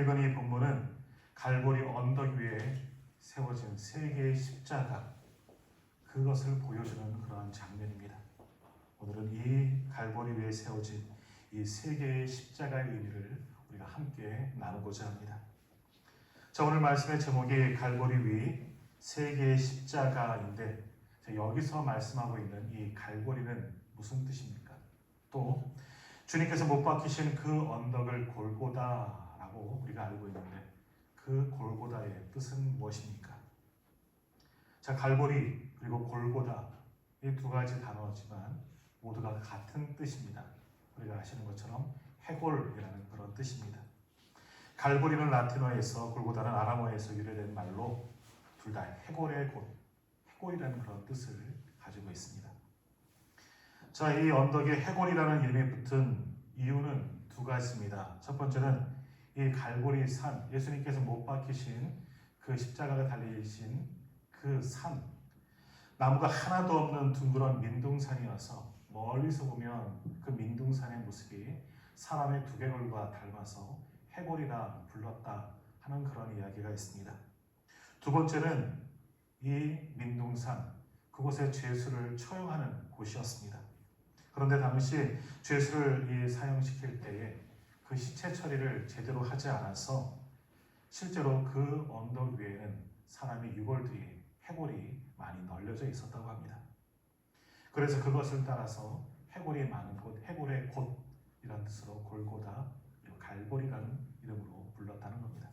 읽은 이 본문은 갈보리 언덕 위에 세워진 세 개의 십자가 그것을 보여주는 그러한 장면입니다. 오늘은 이 갈보리 위에 세워진 이 세 개의 십자가의 의미를 우리가 함께 나누고자 합니다. 자 오늘 말씀의 제목이 갈보리 위 세 개의 십자가인데 자, 여기서 말씀하고 있는 이 갈보리는 무슨 뜻입니까? 또 주님께서 못 박히신 그 언덕을 골고다 라고 우리가 알고 있는데 그 골고다의 뜻은 무엇입니까? 자 갈보리 그리고 골고다 이 두 가지 단어지만 모두가 같은 뜻입니다. 우리가 아시는 것처럼 해골이라는 그런 뜻입니다. 갈보리는 라틴어에서 골고다는 아람어에서 유래된 말로 둘 다 해골의 곳, 해골이라는 그런 뜻을 가지고 있습니다. 자, 이 언덕에 해골이라는 이름이 붙은 이유는 두 가지입니다. 첫 번째는 이 갈보리 산, 예수님께서 못 박히신 그 십자가가 달리신 그 산, 나무가 하나도 없는 둥그런 민둥산이어서 멀리서 보면 그 민둥산의 모습이 사람의 두개골과 닮아서 해골이라 불렀다 하는 그런 이야기가 있습니다. 두 번째는 이 민둥산 그곳에 죄수를 처형하는 곳이었습니다. 그런데 당시 죄수를 이 사형시킬 때에 그 시체 처리를 제대로 하지 않아서 실제로 그 언덕 위에는 사람의 유골들이 해골이 많이 널려져 있었다고 합니다. 그래서 그것을 따라서 해골이 많은 곳, 해골의 곳이라는 뜻으로 골고다 갈보리라는 이름으로 불렀다는 겁니다.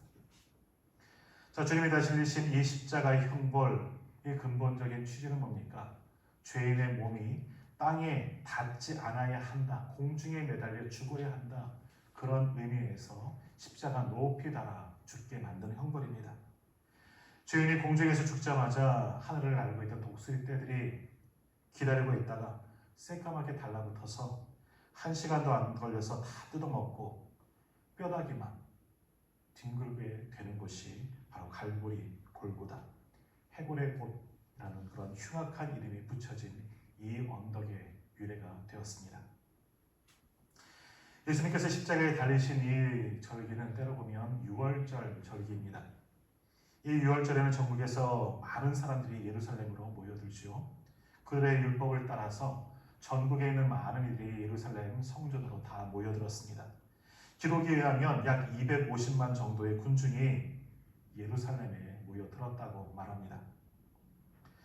자, 주님이 다실리신 이 십자가의 형벌, 이 근본적인 취지는 뭡니까? 죄인의 몸이 땅에 닿지 않아야 한다. 공중에 매달려 죽어야 한다. 그런 의미에서 십자가 높이 달아 죽게 만드는 형벌입니다. 죄인이 공중에서 죽자마자 하늘을 날고 있던 독수리 떼들이 기다리고 있다가 새까맣게 달라붙어서 한 시간도 안 걸려서 다 뜯어먹고 뼈다귀만 뒹굴게 되는 곳이 바로 갈보리 골고다 해골의 곳이라는 그런 흉악한 이름이 붙여진 이 언덕의 유래가 되었습니다. 예수님께서 십자가에 달리신 이 절기는 때로 보면 6월절 절기입니다. 이 6월절에는 전국에서 많은 사람들이 예루살렘으로 모여들죠. 그들의 율법을 따라서 전국에 있는 많은 이들이 예루살렘 성전으로 다 모여들었습니다. 기록에 의하면 약 250만 정도의 군중이 예루살렘에 모여들었다고 말합니다.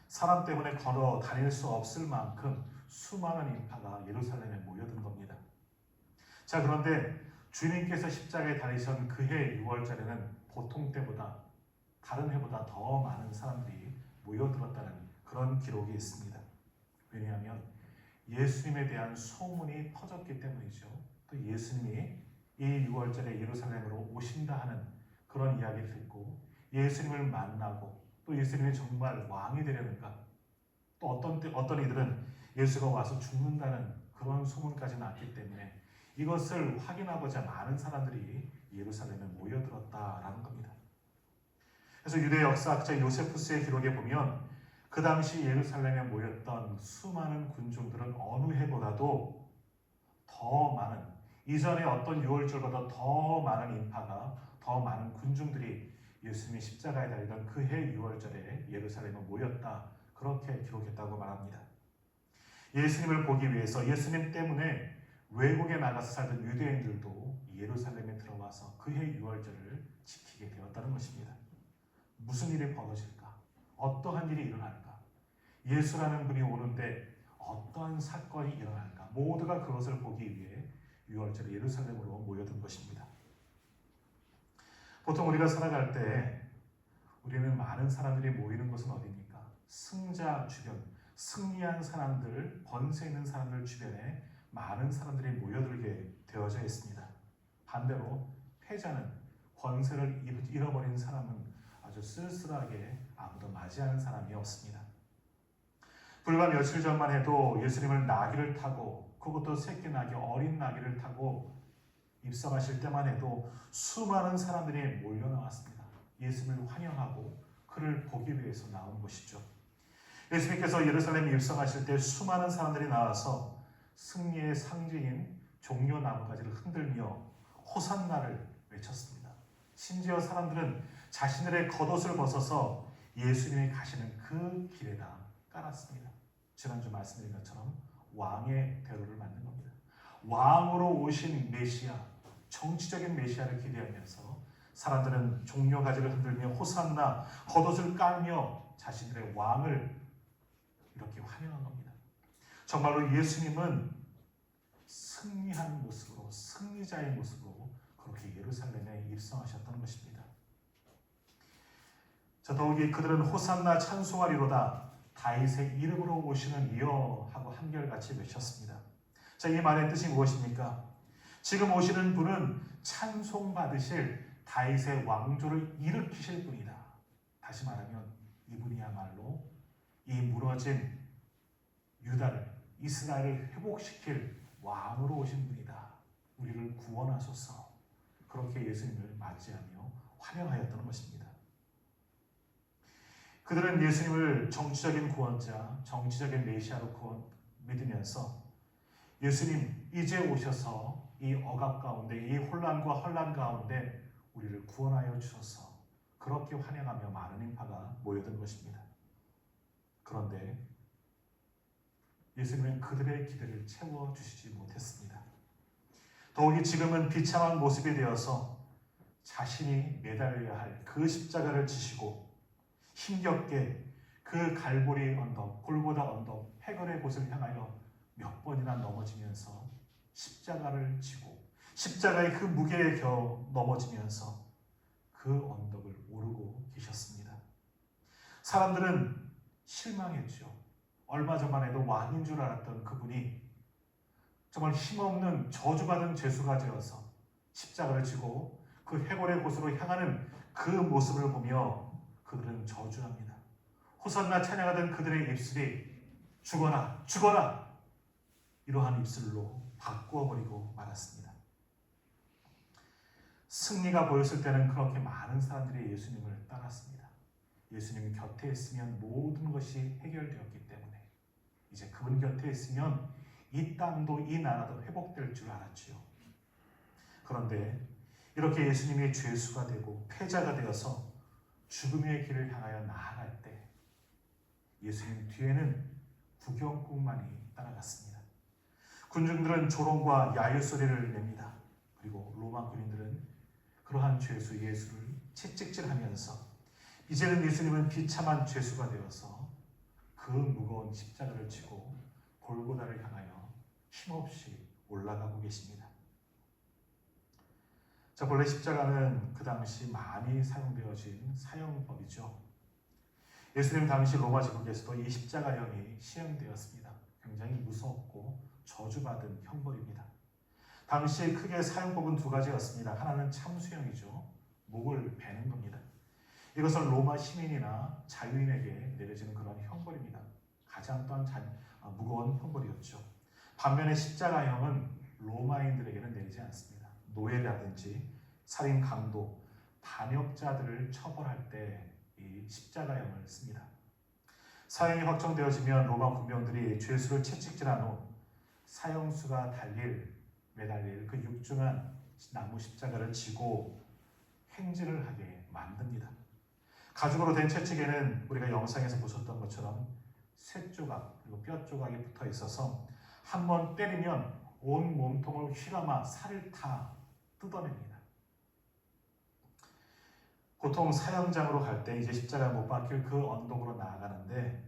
사람 때문에 걸어 다닐 수 없을 만큼 수많은 인파가 예루살렘에 모여든 겁니다. 자, 그런데 주님께서 십자가에 달리신 그해 6월절에는 보통 때보다 다른 해보다 더 많은 사람들이 모여들었다는 그런 기록이 있습니다. 왜냐하면 예수님에 대한 소문이 퍼졌기 때문이죠. 또 예수님이 이 6월절에 예루살렘으로 오신다 하는 그런 이야기를 듣고 예수님을 만나고 또 예수님이 정말 왕이 되려는가 또 어떤 때, 어떤 이들은 예수가 와서 죽는다는 그런 소문까지 났기 때문에 이것을 확인하고자 많은 사람들이 예루살렘에 모여들었다라는 겁니다. 그래서 유대 역사학자 요세푸스의 기록에 보면 그 당시 예루살렘에 모였던 수많은 군중들은 어느 해보다도 더 많은 이전의 어떤 유월절보다 더 많은 인파가 더 많은 군중들이 예수님이 십자가에 달리던 그해 유월절에 예루살렘에 모였다 그렇게 기록했다고 말합니다. 예수님을 보기 위해서 예수님 때문에 외국에 나가서 살던 유대인들도 예루살렘에 들어와서 그해 유월절을 지키게 되었다는 것입니다. 무슨 일이 벌어질까? 어떠한 일이 일어날까? 예수라는 분이 오는데 어떠한 사건이 일어날까? 모두가 그것을 보기 위해 6월절에 예루살렘으로 모여든 것입니다. 보통 우리가 살아갈 때 우리는 많은 사람들이 모이는 곳은 어디입니까? 승자 주변, 승리한 사람들, 권세 있는 사람들 주변에 많은 사람들이 모여들게 되어져 있습니다. 반대로 패자는 권세를 잃어버린 사람은 아주 쓸쓸하게 아무도 맞이하는 사람이 없습니다. 불과 며칠 전만 해도 예수님을 나귀를 타고 그것도 새끼 나귀, 어린 나귀를 타고 입성하실 때만 해도 수많은 사람들이 몰려 나왔습니다. 예수님을 환영하고 그를 보기 위해서 나온 것이죠. 예수님께서 예루살렘에 입성하실 때 수많은 사람들이 나와서 승리의 상징인 종려 나무가지를 흔들며 호산나를 외쳤습니다. 심지어 사람들은 자신들의 겉옷을 벗어서 예수님이 가시는 그 길에다 깔았습니다. 지난주 말씀드린 것처럼 왕의 대로를 만든 겁니다. 왕으로 오신 메시아, 정치적인 메시아를 기대하면서 사람들은 종려 가지를 흔들며 호산나 겉옷을 깔며 자신들의 왕을 이렇게 환영한 겁니다. 정말로 예수님은 승리한 모습으로 승리자의 모습으로 그렇게 예루살렘에 입성하셨던 것입니다. 자 더욱이 그들은 호산나 찬송하리로다 다윗의 이름으로 오시는 이여 하고 한결같이 외쳤습니다. 자 이 말의 뜻이 무엇입니까? 지금 오시는 분은 찬송 받으실 다윗의 왕조를 일으키실 분이다. 다시 말하면 이분이야말로 이 무너진 유다를 이스라엘을 회복시킬 왕으로 오신 분이다. 우리를 구원하소서. 그렇게 예수님을 맞이하며 환영하였던 것입니다. 그들은 예수님을 정치적인 구원자, 정치적인 메시아로 구원, 믿으면서 예수님 이제 오셔서 이 억압 가운데, 이 혼란과 혼란 가운데 우리를 구원하여 주셔서 그렇게 환영하며 많은 인파가 모여든 것입니다. 그런데 예수님은 그들의 기대를 채워 주시지 못했습니다. 더욱이 지금은 비참한 모습이 되어서 자신이 매달려야 할 그 십자가를 지시고 힘겹게 그 갈보리 언덕, 골고다 언덕, 해결의 곳을 향하여 몇 번이나 넘어지면서 십자가를 지고 십자가의 그 무게에 겨우 넘어지면서 그 언덕을 오르고 계셨습니다. 사람들은 실망했죠. 얼마 전만 해도 왕인 줄 알았던 그분이 정말 힘없는 저주받은 죄수가 되어서 십자가를 지고 그 해골의 곳으로 향하는 그 모습을 보며 그들은 저주합니다. 호산나 찬양하던 그들의 입술이 죽어라 죽어라 이러한 입술로 바꾸어 버리고 말았습니다. 승리가 보였을 때는 그렇게 많은 사람들이 예수님을 따랐습니다. 예수님 곁에 있으면 모든 것이 해결되었기 때문에 이제 그분 곁에 있으면 이 땅도 이 나라도 회복될 줄 알았지요. 그런데 이렇게 예수님이 죄수가 되고 패자가 되어서 죽음의 길을 향하여 나아갈 때 예수님 뒤에는 구경꾼만이 따라갔습니다. 군중들은 조롱과 야유 소리를 냅니다. 그리고 로마 군인들은 그러한 죄수 예수를 채찍질하면서 이제는 예수님은 비참한 죄수가 되어서 그 무거운 십자가를 지고 골고다를 향하여 힘없이 올라가고 계십니다. 자, 본래 십자가는 그 당시 많이 사용되어진 사형법이죠. 예수님 당시 로마 제국에서도 이 십자가형이 시행되었습니다. 굉장히 무섭고 저주받은 형벌입니다. 당시 크게 사용법은 두 가지였습니다. 하나는 참수형이죠. 목을 베는 겁니다. 이것은 로마 시민이나 자유인에게 내려지는 그런 형벌입니다. 가장 또한 아, 무거운 형벌이었죠. 반면에 십자가형은 로마인들에게는 내리지 않습니다. 노예라든지 살인 강도, 반역자들을 처벌할 때 이 십자가형을 씁니다. 사형이 확정되어지면 로마 군병들이 죄수를 채찍질한 후 사형수가 달릴 매달릴 그 육중한 나무 십자가를 지고 행진을 하게 만듭니다. 가죽으로 된 채찍에는 우리가 영상에서 보셨던 것처럼 쇠 조각 그리고 뼈 조각이 붙어 있어서 한 번 때리면 온 몸통을 휘감아 살을 다 뜯어냅니다. 보통 사형장으로 갈 때 이제 십자가 못 박힐 그 언덕으로 나아가는데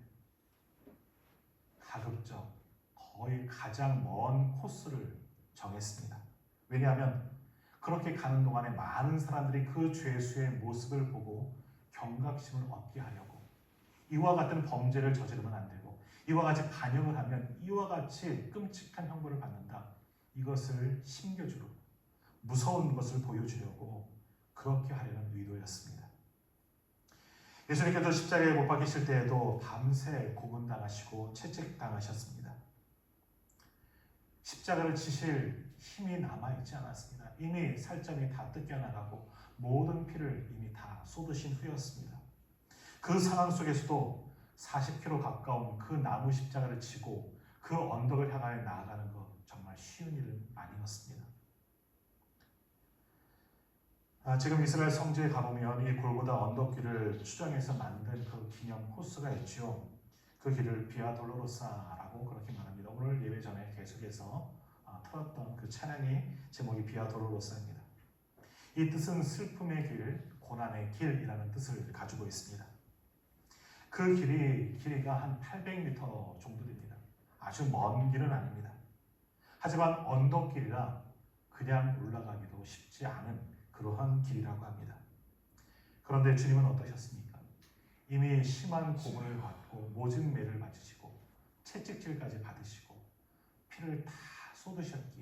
가급적 거의 가장 먼 코스를 정했습니다. 왜냐하면 그렇게 가는 동안에 많은 사람들이 그 죄수의 모습을 보고 경각심을 얻게 하려고 이와 같은 범죄를 저지르면 안 되고 이와 같이 반역을 하면 이와 같이 끔찍한 형벌을 받는다. 이것을 심겨주고 무서운 것을 보여주려고 그렇게 하려는 의도였습니다. 예수님께서 십자가에 못 박히실 때에도 밤새 고문당하시고 채찍당하셨습니다. 십자가를 치실 힘이 남아있지 않았습니다. 이미 살점이 다 뜯겨나가고 모든 피를 이미 다 쏟으신 후였습니다. 그 상황 속에서도 40km 가까운 그 나무 십자가를 치고 그 언덕을 향하여 나아가는 것 정말 쉬운 일은 아니었습니다. 아, 지금 이스라엘 성지에 가보면 이 골고다 언덕길을 추정해서 만든 그 기념 코스가 있죠. 그 길을 비아 돌로로사라고 그렇게 말합니다. 오늘 예배 전에 계속해서 아, 틀었던 그 찬양이 제목이 비아 돌로로사입니다. 이 뜻은 슬픔의 길, 고난의 길이라는 뜻을 가지고 있습니다. 그 길이 길이가 한 800m 정도 됩니다. 아주 먼 길은 아닙니다. 하지만 언덕길이라 그냥 올라가기도 쉽지 않은 그러한 길이라고 합니다. 그런데 주님은 어떠셨습니까? 이미 심한 고문을 받고 모진 매를 맞으시고 채찍질까지 받으시고 피를 다 쏟으셨기에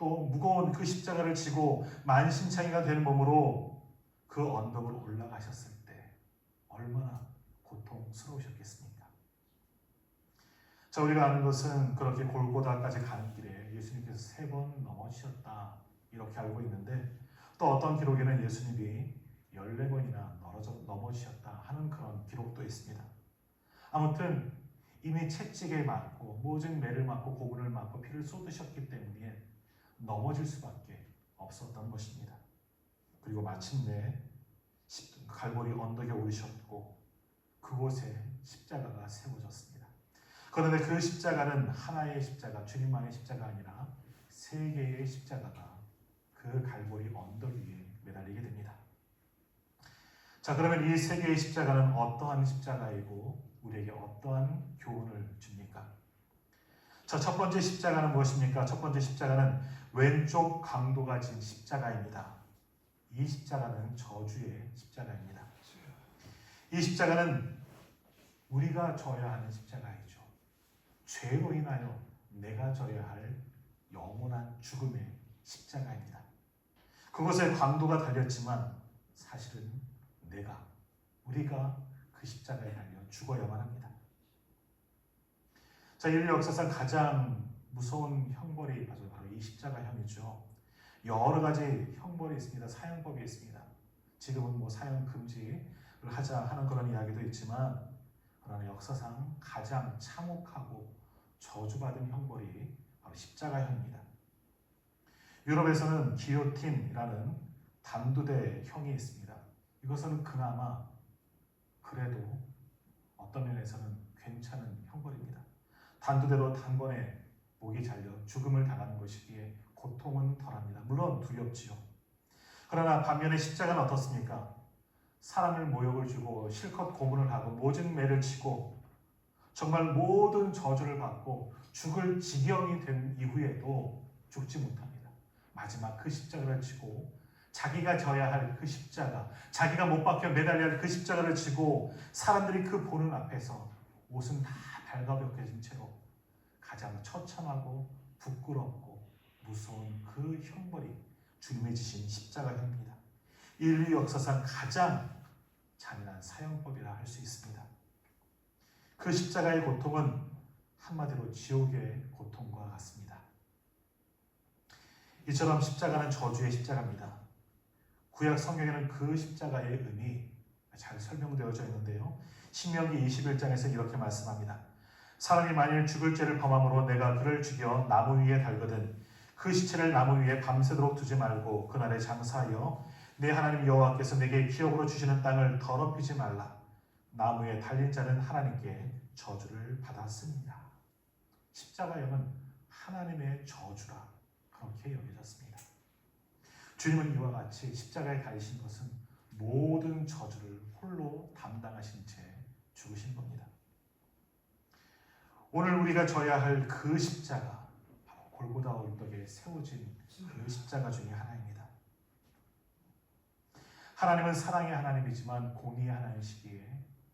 또 무거운 그 십자가를 지고 만신창이가 된 몸으로 그 언덕을 올라가셨을 때 얼마나 고통스러우셨겠습니까? 자 우리가 아는 것은 그렇게 골고다까지 가는 길에 예수님께서 세 번 넘어지셨다 이렇게 알고 있는데 또 어떤 기록에는 예수님이 14번이나 넘어져, 넘어지셨다 하는 그런 기록도 있습니다. 아무튼 이미 채찍에 맞고 모진 매를 맞고 고분을 맞고 피를 쏟으셨기 때문에 넘어질 수밖에 없었던 것입니다. 그리고 마침내 십- 갈보리 언덕에 오르셨고 그곳에 십자가가 세워졌습니다. 그런데 그 십자가는 하나의 십자가, 주님만의 십자가 아니라 세 개의 십자가가 그 갈보리 언덕 위에 매달리게 됩니다. 자, 그러면 이 세 개의 십자가는 어떠한 십자가이고 우리에게 어떠한 교훈을 줍니까? 자, 첫 번째 십자가는 무엇입니까? 첫 번째 십자가는 왼쪽 강도가 진 십자가입니다. 이 십자가는 저주의 십자가입니다. 이 십자가는 우리가 져야 하는 십자가이죠. 죄로 인하여 내가 져야 할 영원한 죽음의 십자가입니다. 그곳에 강도가 달렸지만 사실은 내가 우리가 그 십자가에 달려 죽어야만 합니다. 자, 인류 역사상 가장 무서운 형벌이 바로 이 십자가형이죠. 여러 가지 형벌이 있습니다. 사형법이 있습니다. 지금은 뭐 사형 금지를 하자 하는 그런 이야기도 있지만 그러나 역사상 가장 참혹하고 저주받은 형벌이 바로 십자가형입니다. 유럽에서는 기요틴이라는 단두대 형이 있습니다. 이것은 그나마 그래도 어떤 면에서는 괜찮은 형벌입니다. 단두대로 단번에 목이 잘려 죽음을 당하는 것이기에 고통은 덜합니다. 물론 두렵지요. 그러나 반면에 십자가는 어떻습니까? 사람을 모욕을 주고 실컷 고문을 하고 모진 매를 치고 정말 모든 저주를 받고 죽을 지경이 된 이후에도 죽지 못합니다. 마지막 그 십자가를 지고 자기가 져야 할 그 십자가, 자기가 못 박혀 매달려야 할 그 십자가를 지고 사람들이 그 보는 앞에서 옷은 다 발가벗겨진 채로 가장 처참하고 부끄럽고 무서운 그 형벌이 주님의 지신 십자가형입니다. 인류 역사상 가장 잔인한 사형법이라 할 수 있습니다. 그 십자가의 고통은 한마디로 지옥의 고통과 같습니다. 이처럼 십자가는 저주의 십자가입니다. 구약 성경에는 그 십자가의 의미 잘 설명되어져 있는데요. 신명기 21장에서 이렇게 말씀합니다. 사람이 만일 죽을 죄를 범함으로 내가 그를 죽여 나무 위에 달거든 그 시체를 나무 위에 밤새도록 두지 말고 그날에 장사하여 내 하나님 여호와께서 내게 기업으로 주시는 땅을 더럽히지 말라. 나무에 달린 자는 하나님께 저주를 받았습니다. 십자가형은 하나님의 저주라 그렇게 여겨졌습니다. 주님은 이와 같이 십자가에 달리신 것은 모든 저주를 홀로 담당하신 채 죽으신 겁니다. 오늘 우리가 져야 할 그 십자가 바로 골고다 언덕에 세워진 그 십자가 중에 하나입니다. 하나님은 사랑의 하나님이지만 공의의 하나님이시기에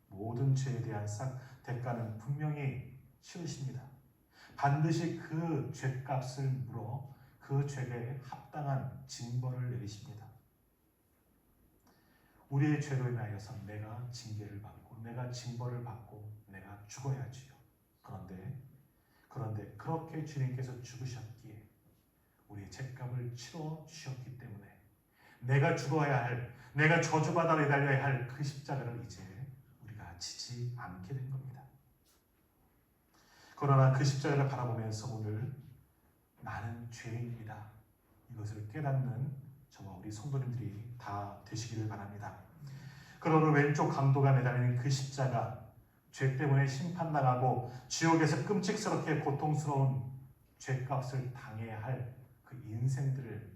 모든 죄에 대한 싹 대가는 분명히 치르십니다. 반드시 그 죄값을 물어 그 죄에 합당한 징벌을 내리십니다. 우리의 죄로 인하여서 내가 징계를 받고 내가 징벌을 받고 내가 죽어야지요. 그런데 그런데 그렇게 주님께서 죽으셨기에 우리의 죄값을 치러 주셨기 때문에 내가 죽어야 할 내가 저주받아 매달려야 할 그 십자가를 이제 우리가 지지 않게 된 겁니다. 그러나 그 십자가를 바라보면서 오늘 나는 죄인이다. 이것을 깨닫는 저와 우리 성도님들이 다 되시기를 바랍니다. 그러므로 왼쪽 강도가 매달리는 그 십자가 죄 때문에 심판당하고 지옥에서 끔찍스럽게 고통스러운 죄값을 당해야 할 그 인생들을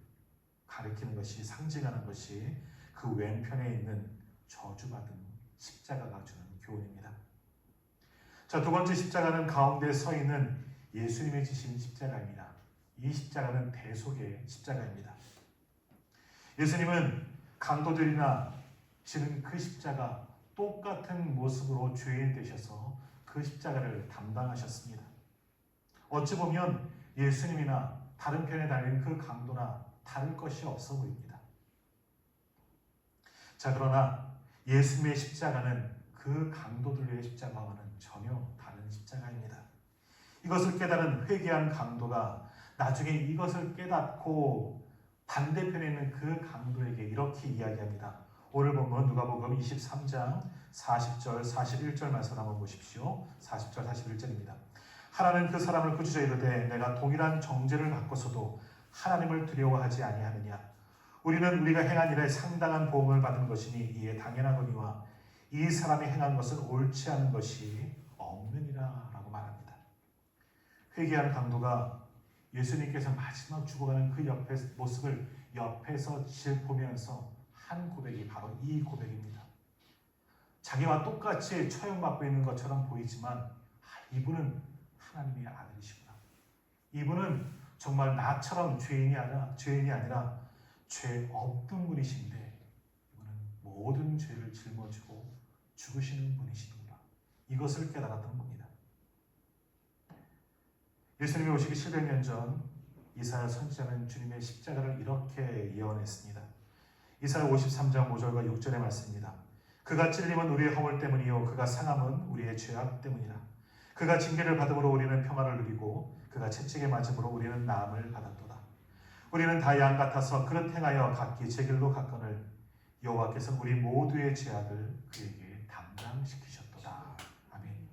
가리키는 것이 상징하는 것이 그 왼편에 있는 저주받은 십자가가 주는 교훈입니다. 자, 두 번째 십자가는 가운데 서 있는 예수님의 지신 십자가입니다. 이 십자가는 대속의 십자가입니다. 예수님은 강도들이나 지는 그 십자가 똑같은 모습으로 죄인 되셔서 그 십자가를 담당하셨습니다. 어찌 보면 예수님이나 다른 편에 달린 그 강도나 다를 것이 없어 보입니다. 자, 그러나 예수님의 십자가는 그 강도들의 십자가와는 전혀 다른 십자가입니다. 이것을 깨달은 회개한 강도가 나중에 이것을 깨닫고 반대편에 있는 그 강도에게 이렇게 이야기합니다. 오늘 본문 누가복음 23장 40절 41절 말씀 한번 보십시오. 40절 41절입니다. 하나는 그 사람을 꾸짖어 이르되 내가 동일한 정죄를 받고서도 하나님을 두려워하지 아니하느냐 우리는 우리가 행한 일에 상당한 보응을 받은 것이니 이에 당연하거니와 이 사람이 행한 것은 옳지 않은 것이 없느니라라고 말합니다. 회개하는 강도가 예수님께서 마지막 죽어가는 그 옆에 모습을 옆에서 지켜보면서 한 고백이 바로 이 고백입니다. 자기와 똑같이 처형받고 있는 것처럼 보이지만 아, 이분은 하나님의 아들이시구나. 이분은 정말 나처럼 죄인이 아니라 죄인이 아니라 죄 없던 분이신데 이분은 모든 죄를 짊어지고 죽으시는 분이시구나. 이것을 깨달았던 겁니다. 예수님이 오시기 700년 전 이사야 선지자는 주님의 십자가를 이렇게 예언했습니다. 이사야 53장 5절과 6절의 말씀입니다. 그가 찔림은 우리의 허물 때문이요 그가 상함은 우리의 죄악 때문이라. 그가 징계를 받음으로 우리는 평화를 누리고 그가 채찍에 맞음으로 우리는 나음을 받았도다. 우리는 다 양 같아서 그릇 행하여 각기 제 길로 갔거늘 여호와께서 우리 모두의 죄악을 그에게 담당시키셨도다. 아멘.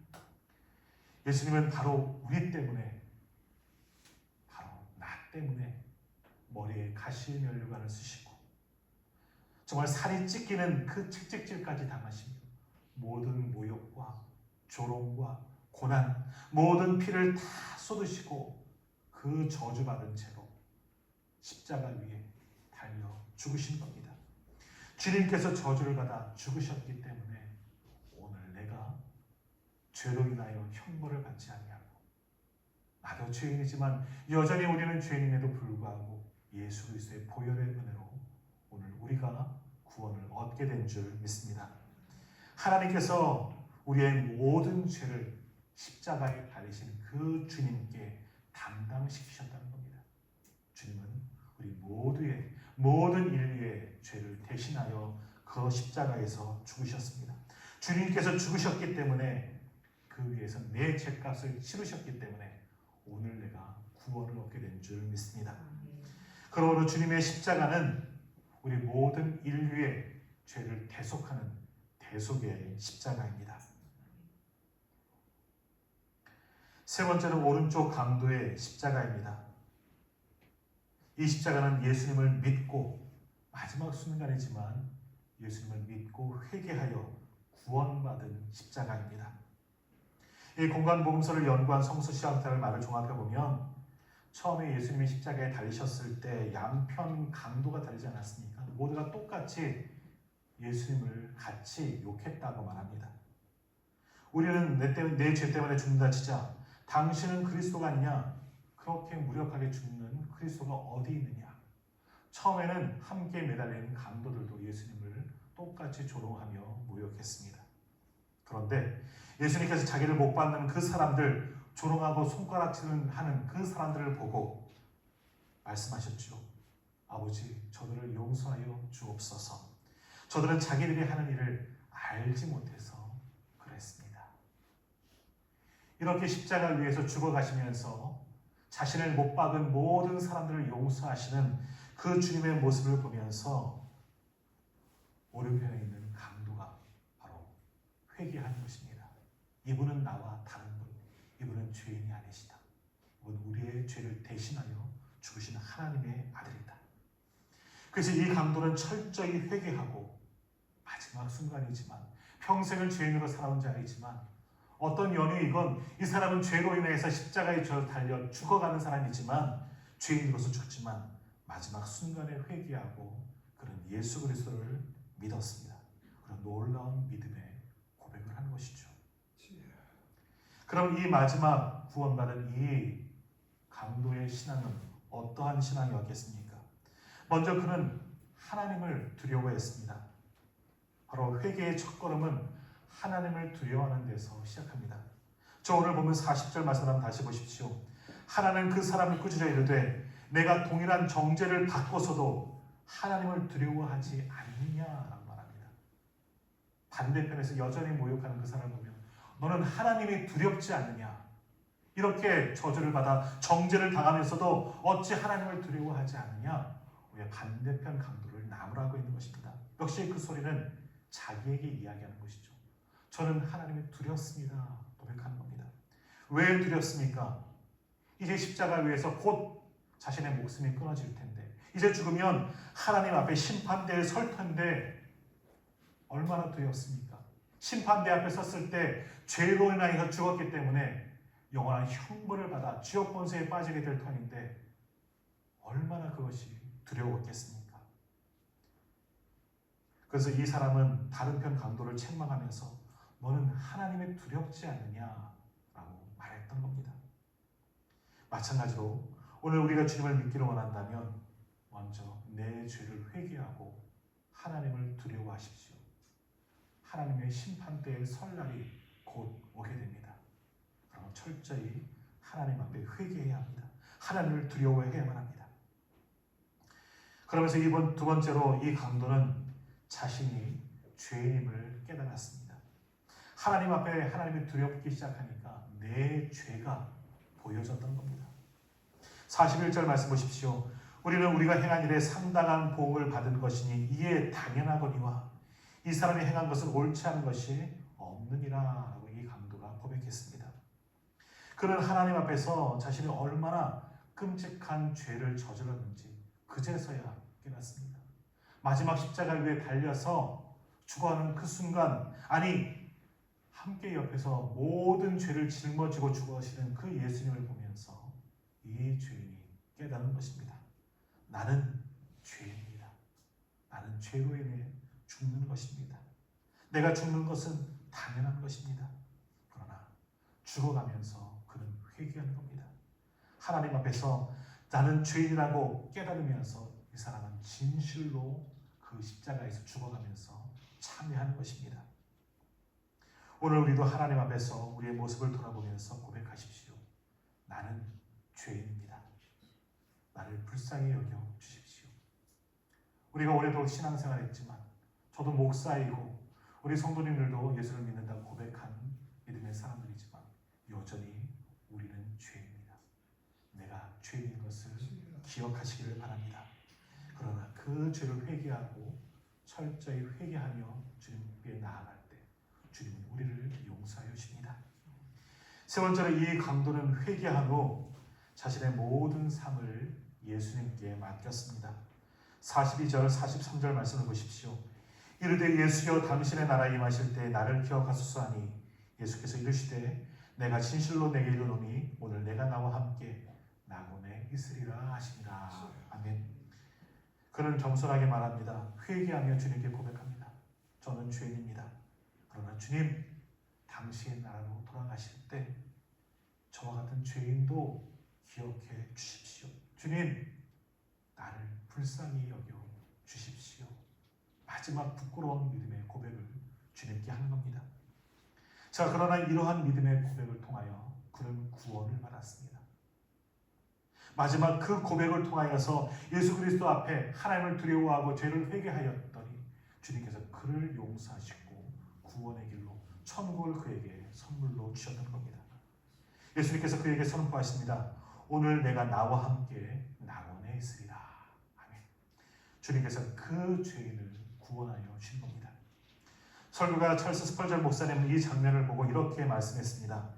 예수님은 바로 우리 때문에 바로 나 때문에 머리에 가시 면류관을 쓰시고 정말 살이 찢기는 그 채찍질까지 당하시며 모든 모욕과 조롱과 고난 모든 피를 다 쏟으시고 그 저주받은 채로 십자가 위에 달려 죽으신 겁니다. 주님께서 저주를 받아 죽으셨기 때문에 오늘 내가 죄로 인하여 형벌을 받지 아니하고 나도 죄인이지만 여전히 우리는 죄인임에도 불구하고 예수 그리스도의 보혈의 은혜로 오늘 우리가 구원을 얻게 된 줄 믿습니다. 하나님께서 우리의 모든 죄를 십자가에 달리신 그 주님께 담당시키셨다는 겁니다. 주님은 우리 모두의 모든 인류의 죄를 대신하여 그 십자가에서 죽으셨습니다. 주님께서 죽으셨기 때문에 그 위에서 내 죄값을 치르셨기 때문에 오늘 내가 구원을 얻게 된 줄 믿습니다. 그러므로 주님의 십자가는 우리 모든 인류의 죄를 대속하는 대속의 십자가입니다. 세 번째는 오른쪽 강도의 십자가입니다. 이 십자가는 예수님을 믿고 마지막 순간이지만 예수님을 믿고 회개하여 구원받은 십자가입니다. 이 공간 복음서를 연구한 성서 시학자를 말을 종합해 보면 처음에 예수님이 십자가에 달리셨을 때 양편 강도가 다르지 않았습니까? 모두가 똑같이 예수님을 같이 욕했다고 말합니다. 우리는 내죄 때문에 죽는다 치자 당신은 그리스도가 아니냐? 그렇게 무력하게 죽는 그리스도가 어디 있느냐? 처음에는 함께 매달리는 강도들도 예수님을 똑같이 조롱하며 모욕했습니다. 그런데 예수님께서 자기를 못 받는 그 사람들, 조롱하고 손가락질을 하는 그 사람들을 보고 말씀하셨죠. 아버지, 저들을 용서하여 주옵소서. 저들은 자기들이 하는 일을 알지 못해서 그랬습니다. 이렇게 십자가 위에서 죽어가시면서 자신을 못 박은 모든 사람들을 용서하시는 그 주님의 모습을 보면서 오른편에 있는 강도가 바로 회개하는 것입니다. 이분은 나와 다른 분, 이분은 죄인이 아니시다. 이분 우리의 죄를 대신하여 죽으신 하나님의 아들이다. 그래서 이 강도는 철저히 회개하고 마지막 순간이지만 평생을 죄인으로 살아온 자이지만 어떤 연유이건 이 사람은 죄로 인해서 십자가에 저 달려 죽어가는 사람이지만 죄인으로서 죽지만 마지막 순간에 회개하고 그런 예수 그리스도를 믿었습니다. 그런 놀라운 믿음의 고백을 하는 것이죠. 그럼 이 마지막 구원받은 이 강도의 신앙은 어떠한 신앙이었겠습니까? 먼저 그는 하나님을 두려워했습니다. 바로 회개의 첫걸음은 하나님을 두려워하는 데서 시작합니다. 저 오늘 보면 40절 말씀 한번 다시 보십시오. 하나는 그 사람을 꾸짖어 이르되 내가 동일한 정죄를 받고서도 하나님을 두려워하지 않느냐라고 말합니다. 반대편에서 여전히 모욕하는 그 사람을 보면 너는 하나님이 두렵지 않느냐 이렇게 저주를 받아 정죄를 당하면서도 어찌 하나님을 두려워하지 않느냐 왜 반대편 강도를 나무라고 있는 것입니다. 역시 그 소리는 자기에게 이야기하는 것이죠. 저는 하나님을 두렵습니다. 고백하는 겁니다. 왜 두렵습니까? 이제 십자가 위에서 곧 자신의 목숨이 끊어질 텐데 이제 죽으면 하나님 앞에 심판대에 설 텐데 얼마나 두렵습니까? 심판대 앞에 섰을 때 죄로 인하여 죽었기 때문에 영원한 형벌을 받아 지옥 본세에 빠지게 될 터인데 얼마나 그것이 두려웠겠습니까? 그래서 이 사람은 다른 편 강도를 책망하면서 너는 하나님의 두렵지 않느냐라고 말했던 겁니다. 마찬가지로 오늘 우리가 주님을 믿기를 원한다면 먼저 내 죄를 회개하고 하나님을 두려워하십시오. 하나님의 심판대의 설날이 곧 오게 됩니다. 그럼 철저히 하나님 앞에 회개해야 합니다. 하나님을 두려워해야만 합니다. 그러면서 이번 두 번째로 이 강도는 자신이 죄인임을 깨달았습니다. 하나님 앞에 하나님을 두렵기 시작하니까 내 죄가 보여졌던 겁니다. 41절 말씀 보십시오. 우리는 우리가 행한 일에 상당한 보응을 받은 것이니 이에 당연하거니와 이 사람이 행한 것은 옳지 않은 것이 없느니라라고 이 강도가 고백했습니다. 그는 하나님 앞에서 자신이 얼마나 끔찍한 죄를 저질렀는지 그제서야 깨닫습니다. 마지막 십자가 위에 달려서 죽어가는 그 순간 아니 함께 옆에서 모든 죄를 짊어지고 죽으시는 그 예수님을 보면서 이 죄인이 깨닫는 것입니다. 나는 죄인이다. 나는 죄로 인해 죽는 것입니다. 내가 죽는 것은 당연한 것입니다. 그러나 죽어가면서 그는 회개하는 겁니다. 하나님 앞에서 나는 죄인이라고 깨달으면서 이 사람은 진실로 그 십자가에서 죽어가면서 참여하는 것입니다. 오늘 우리도 하나님 앞에서 우리의 모습을 돌아보면서 고백하십시오. 나는 죄인입니다. 나를 불쌍히 여겨 주십시오. 우리가 오래도록 신앙생활 했지만 저도 목사이고 우리 성도님들도 예수를 믿는다고 고백한 믿음의 사람들이지만 여전히 우리는 죄입니다. 내가 죄인 것을 기억하시기를 바랍니다. 그러나 그 죄를 회개하고 철저히 회개하며 주님께 나아갈 때 주님은 우리를 용서하여 주십니다. 세 번째로 이 강도는 회개하고 자신의 모든 삶을 예수님께 맡겼습니다. 42절 43절 말씀을 보십시오. 이르되 예수여 당신의 나라에 임하실 때 나를 기억하소서 하니 예수께서 이르시되 내가 진실로 내게 이르노니 오늘 내가 나와 함께 낙원에 있으리라 하시니라. 아멘. 그는 겸손하게 말합니다. 회개하며 주님께 고백합니다. 저는 죄인입니다. 그러나 주님, 당신의 나라로 돌아가실 때 저와 같은 죄인도 기억해 주십시오. 주님, 나를 불쌍히 여겨. 마지막 부끄러운 믿음의 고백을 주님께 하는 겁니다. 자, 그러나 이러한 믿음의 고백을 통하여 그는 구원을 받았습니다. 마지막 그 고백을 통하여서 예수 그리스도 앞에 하나님을 두려워하고 죄를 회개하였더니 주님께서 그를 용서하시고 구원의 길로 천국을 그에게 선물로 주셨던 겁니다. 예수님께서 그에게 선포하십니다. 오늘 내가 나와 함께 낙원에 있으리라. 아멘. 주님께서 그 죄인을 구원하여 주신 겁니다. 설교가 찰스 스펄전 목사님은 이 장면을 보고 이렇게 말씀했습니다.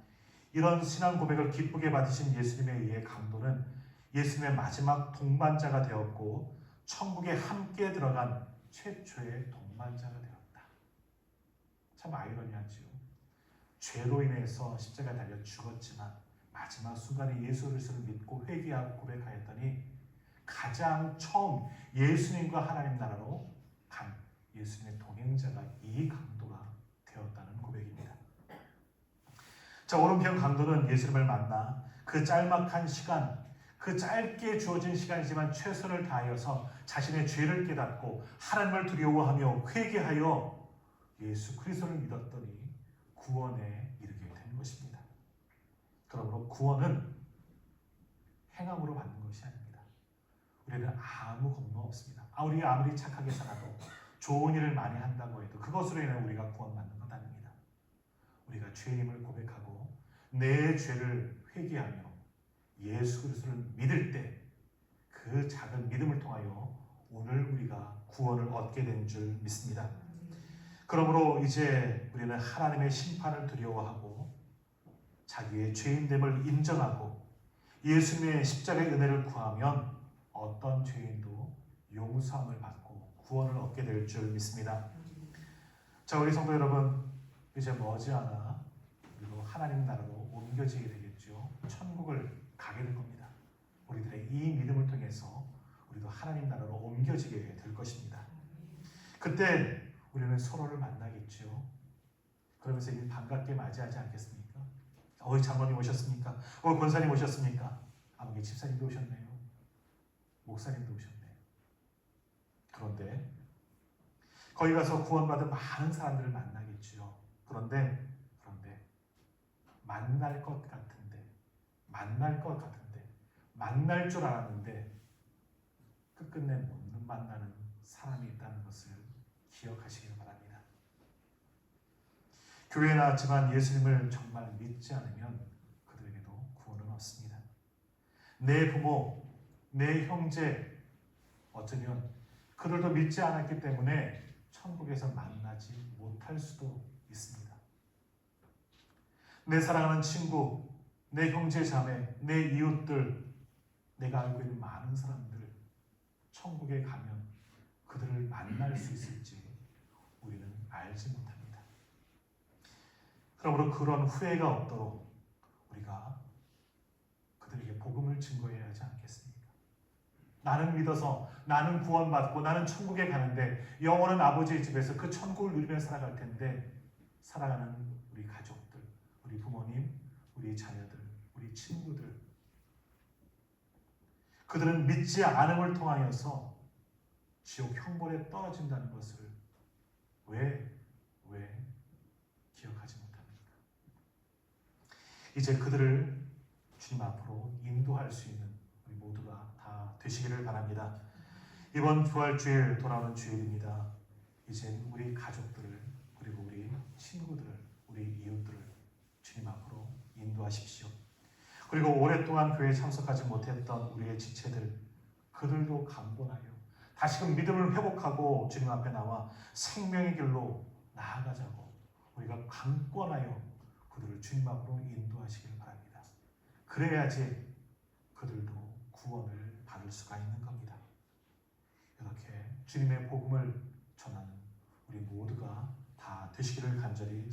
이런 신앙 고백을 기쁘게 받으신 예수님에 의해 강도는 예수님의 마지막 동반자가 되었고 천국에 함께 들어간 최초의 동반자가 되었다. 참 아이러니하지요. 죄로 인해서 십자가 달려 죽었지만 마지막 순간에 예수 그리스도를 믿고 회개하고 고백하였더니 가장 처음 예수님과 하나님 나라로 간 예수님의 동행자가 이 강도가 되었다는 고백입니다. 자, 오른편 강도는 예수님을 만나 그 짤막한 시간, 그 짧게 주어진 시간이지만 최선을 다하여서 자신의 죄를 깨닫고 하나님을 두려워하며 회개하여 예수 그리스도를 믿었더니 구원에 이르게 된 것입니다. 그러므로 구원은 행함으로 받는 것이 아닙니다. 우리는 아무 겁도 없습니다. 아, 우리 아무리 착하게 살아도 좋은 일을 많이 한다고 해도 그것으로 인해 우리가 구원받는 것 아닙니다. 우리가 죄임을 고백하고 내 죄를 회개하며 예수 그리스도를 믿을 때 그 작은 믿음을 통하여 오늘 우리가 구원을 얻게 된 줄 믿습니다. 그러므로 이제 우리는 하나님의 심판을 두려워하고 자기의 죄인됨을 인정하고 예수님의 십자가의 은혜를 구하면 어떤 죄인도 용서함을 받고 구원을 얻게 될 줄 믿습니다. 자, 우리 성도 여러분, 이제 머지않아 우리도 하나님 나라로 옮겨지게 되겠죠. 천국을 가게 될 겁니다. 우리들의 이 믿음을 통해서 우리도 하나님 나라로 옮겨지게 될 것입니다. 그때 우리는 서로를 만나겠죠. 그러면서 이 반갑게 맞이하지 않겠습니까? 어이 장로님 오셨습니까? 어 권사님 오셨습니까? 아무개 집사님도 오셨네요. 목사님도 오셨네요. 그런데 거기 가서 구원받은 많은 사람들을 만나겠죠. 그런데 그런데 만날 것 같은데 만날 것 같은데 만날 줄 알았는데 끝끝내 못 만나는 사람이 있다는 것을 기억하시길 바랍니다. 교회에 나왔지만 예수님을 정말 믿지 않으면 그들에게도 구원은 없습니다. 내 부모, 내 형제, 어쩌면 그들도 믿지 않았기 때문에 천국에서 만나지 못할 수도 있습니다. 내 사랑하는 친구, 내 형제 자매, 내 이웃들, 내가 알고 있는 많은 사람들 천국에 가면 그들을 만날 수 있을지 우리는 알지 못합니다. 그러므로 그런 후회가 없도록 우리가 그들에게 복음을 증거해야 하지 않겠습니까? 나는 믿어서 나는 구원받고 나는 천국에 가는데 영원한 아버지의 집에서 그 천국을 누리며 살아갈 텐데 살아가는 우리 가족들, 우리 부모님, 우리 자녀들, 우리 친구들 그들은 믿지 않음을 통하여서 지옥 형벌에 떨어진다는 것을 왜, 왜 기억하지 못합니까? 이제 그들을 주님 앞으로 인도할 수 있는 되시기를 바랍니다. 이번 부활 주일 돌아오는 주일입니다. 이제 우리 가족들을 그리고 우리 친구들을 우리 이웃들을 주님 앞으로 인도하십시오. 그리고 오랫동안 교회에 참석하지 못했던 우리의 지체들 그들도 강권하여 다시금 믿음을 회복하고 주님 앞에 나와 생명의 길로 나아가자고 우리가 강권하여 그들을 주님 앞으로 인도하시길 바랍니다. 그래야지 그들도 구원을 받을 수가 있는 겁니다. 이렇게 주님의 복음을 전하는 우리 모두가 다 되시기를 간절히